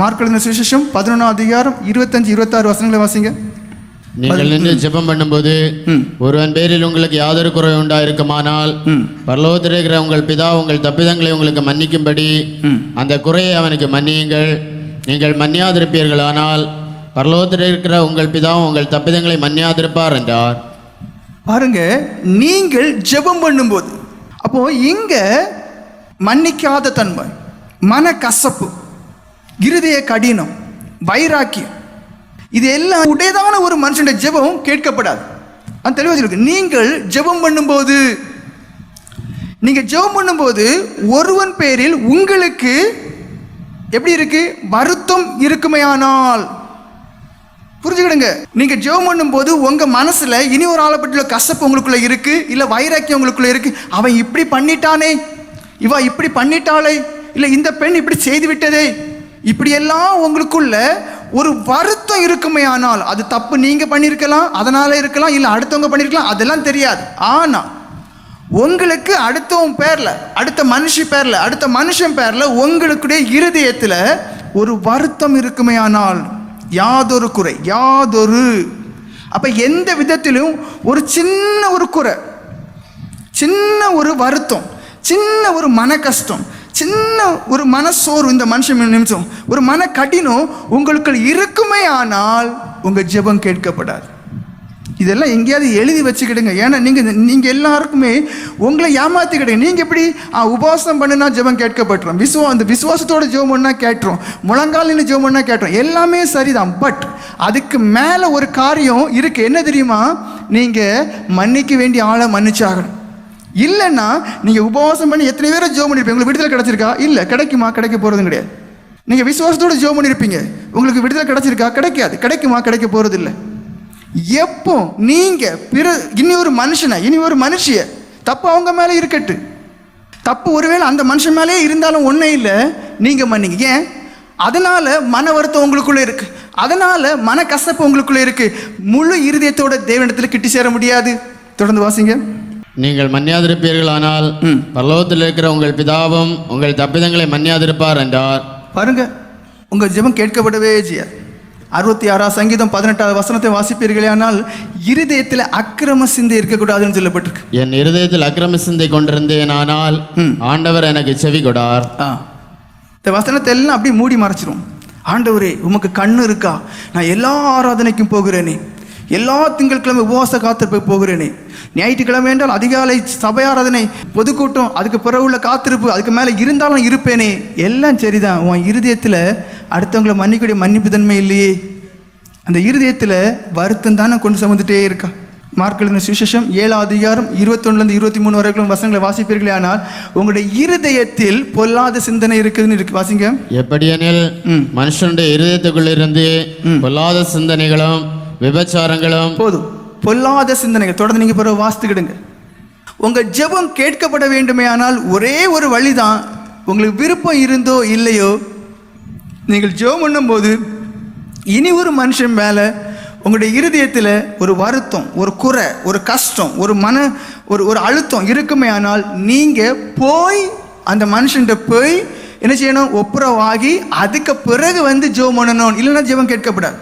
Mark எழுதின சுவிசேஷம் பதினொன்றாம் அதிகாரம் இருபத்தஞ்சு இருபத்தாறு வசனங்களை வாசிங்க. நீங்கள் நின்று ஜெபம் பண்ணும்போது ஒருவன் பேரில் உங்களுக்கு யாதொரு குறை உண்டாயிருக்குமானால் பரலோகத்தில் இருக்கிற உங்கள் பிதா உங்கள் தப்பிதங்களை உங்களுக்கு மன்னிக்கும்படி அந்த குறையை அவனுக்கு மன்னியுங்கள். நீங்கள் மன்னியாதிருப்பீர்களானால் பரலோகத்தில் இருக்கிற உங்கள் பிதா உங்கள் தப்பிதங்களை மன்னியாதிருப்பார் என்றார். பாருங்க நீங்கள் ஜெபம் பண்ணும்போது அப்போ இங்க மன்னிக்காத தன்மை மன கசப்பு இருதய கடினம் வைராக்கியம். இது எல்லாம் உடையதான ஒரு மனுஷனுடைய ஜெபம் கேட்கப்படாது. அது தெளிவாக இருக்கு நீங்கள் ஜெபம் பண்ணும்போது நீங்கள் ஜெபம் பண்ணும்போது ஒருவன் பேரில் உங்களுக்கு எப்படி இருக்கு? வருத்தம் இருக்குமையானால். புரிஞ்சுக்கிடுங்க. நீங்க ஜெபம் பண்ணும்போது உங்க மனசுல இனி ஒரு ஆளை பற்றிய கசப்பு உங்களுக்குள்ள இருக்கு இல்ல வைராக்கியம் உங்களுக்குள்ள இருக்கு. அவன் இப்படி பண்ணிட்டானே. இவா இப்படி பண்ணிட்டாளே. இல்ல இந்த பெண் இப்படி செய்து விட்டதே. இப்படியெல்லாம் உங்களுக்குள்ள ஒரு வருத்தம் இருக்குமே ஆனால் அது தப்பு நீங்க பண்ணியிருக்கலாம் அதனால இருக்கலாம் இல்லை அடுத்தவங்க பண்ணியிருக்கலாம் அதெல்லாம் தெரியாது. ஆனா உங்களுக்கு அடுத்தவன் பேரில் அடுத்த மனுஷி பேரில் அடுத்த மனுஷன் பேரில் உங்களுடைய இருதயத்தில் ஒரு வருத்தம் இருக்குமே ஆனால் யாதொரு குறை யாதொரு. அப்போ எந்த விதத்திலும் ஒரு சின்ன ஒரு குறை சின்ன ஒரு வருத்தம் சின்ன ஒரு மன கஷ்டம் சின்ன ஒரு மனசோர்வு இந்த மனுஷன் நிமிஷம் ஒரு மன கடினம் உங்களுக்கு இருக்குமே ஆனால் உங்கள் ஜெபம் கேட்கப்படாது. இதெல்லாம் எங்கேயாவது எழுதி வச்சுக்கிடுங்க. ஏன்னா நீங்கள் நீங்கள் எல்லாருக்குமே உங்களை ஏமாற்றிக்கிடுங்க நீங்கள் எப்படி உபவாசம் பண்ணுனா ஜெபம் கேட்கப்பட்டுரும். விசுவா அந்த விசுவாசத்தோட ஜெபம் பண்ணால் கேட்டுரும். முழங்கால் நின்று ஜெபம் பண்ணால் கேட்டுரும். எல்லாமே சரிதான். பட் அதுக்கு மேலே ஒரு காரியம் இருக்குது என்ன தெரியுமா? நீங்கள் மன்னிக்க வேண்டிய ஆளை மன்னிச்சாகணும். இல்லைன்னா நீங்கள் உபவாசம் பண்ணி எத்தனை பேரும் ஜோ பண்ணியிருப்பீங்க உங்களுக்கு விடுதலை கிடைச்சிருக்கா? இல்லை கிடைக்குமா? கிடைக்க போகிறதும் கிடையாது. நீங்கள் விசுவாசத்தோட ஜோ பண்ணியிருப்பீங்க உங்களுக்கு விடுதலை கிடைச்சிருக்கா? கிடைக்காது. கிடைக்குமா? கிடைக்க போகிறது இல்லை. எப்போ நீங்க பிற இனி ஒரு மனுஷனை இனி ஒரு மனுஷிய தப்பு அவங்க மேலே இருக்கட்டு தப்பு ஒருவேளை அந்த மனுஷன் மேலே இருந்தாலும் ஒன்றே இல்லை நீங்கள் மன்னிங்க. ஏன்? அதனால மன வருத்தம் உங்களுக்குள்ளே இருக்கு. அதனால மன கசப்பு உங்களுக்குள்ளே இருக்கு. முழு இருதயத்தோட தேவனிடத்தில் கிட்டி சேர முடியாது. தொடர்ந்து வாசிங்க. நீங்கள் மன்னியாதிருப்பீர்களானால் பரலோகத்தில் இருக்கிற உங்கள் பிதாவும் உங்கள் தப்பிதங்களை மன்னியாதிருப்பார் என்றார். பாருங்க உங்க ஜெபம் கேட்கப்படவே செய்யாது. அறுபத்தி ஆறாம் சங்கீதம் பதினெட்டாவது வசனத்தை வாசிப்பீர்களே ஆனால் இருதயத்தில் அக்கிரம சிந்தை இருக்கக்கூடாதுன்னு சொல்லப்பட்டிருக்கு. என் இருதயத்தில் அக்கிரம சிந்தை கொண்டிருந்தேன் ஆனால் ஆண்டவர் எனக்கு செவி கொடார் இந்த வசனத்தை எல்லாம் அப்படியே மூடி மறைச்சிரும். ஆண்டவரே உமக்கு கண்ணு இருக்கா? நான் எல்லா ஆராதனைக்கும் போகிறேனே. எல்லா திங்கட்கிழமை உபவாச காத்திருப்பு போகிறேனே. ஞாயிற்றுக்கிழமை என்றால் அதிகாலை சபை ஆராதனை பொதுக்கூட்டம் அதுக்கு பிறகு உள்ள காத்திருப்பு அதுக்கு மேலே இருந்தாலும் இருப்பேனே. எல்லாம் சரிதான். உன் இருதயத்தில் அடுத்தவங்களை மன்னிக்கக்கூடிய மன்னிப்பு தன்மை இல்லையே. அந்த இருதயத்தில் வருத்தம் தானே கொண்டு சுமந்துட்டே இருக்கா. மார்க் எழுதின சுவிசேஷம் ஏழாம் அதிகாரம் இருபத்தொன்னுலேருந்து இருபத்தி மூணு வரைக்கும் வசனங்களை வாசிப்பீர்களே ஆனால் உங்களுடைய இருதயத்தில் பொல்லாத சிந்தனை இருக்குதுன்னு இருக்கு. வாசிங்க. எப்படியெனில் மனுஷனுடைய இருதயத்துக்குள்ளிருந்து பொல்லாத சிந்தனைகளும் விபச்சாரங்களும் போதும். பொல்லாத சிந்தனைகள். தொடர்ந்து நீங்கள் பிறகு வாசித்துக்கிடுங்க. உங்கள் ஜெபம் கேட்கப்பட வேண்டுமே ஆனால் ஒரே ஒரு வழிதான். உங்களுக்கு விருப்பம் இருந்தோ இல்லையோ நீங்கள் ஜெபம் பண்ணும்போது இனி ஒரு மனுஷன் மேலே உங்களுடைய இருதயத்தில் ஒரு வருத்தம் ஒரு குறை ஒரு கஷ்டம் ஒரு மன ஒரு ஒரு அழுத்தம் இருக்குமே ஆனால் நீங்கள் போய் அந்த மனுஷன்கிட்ட போய் என்ன செய்யணும்? ஒப்புரவாகி அதுக்கு பிறகு வந்து ஜெபம் பண்ணணும். இல்லைன்னா ஜெபம் கேட்கப்படாது.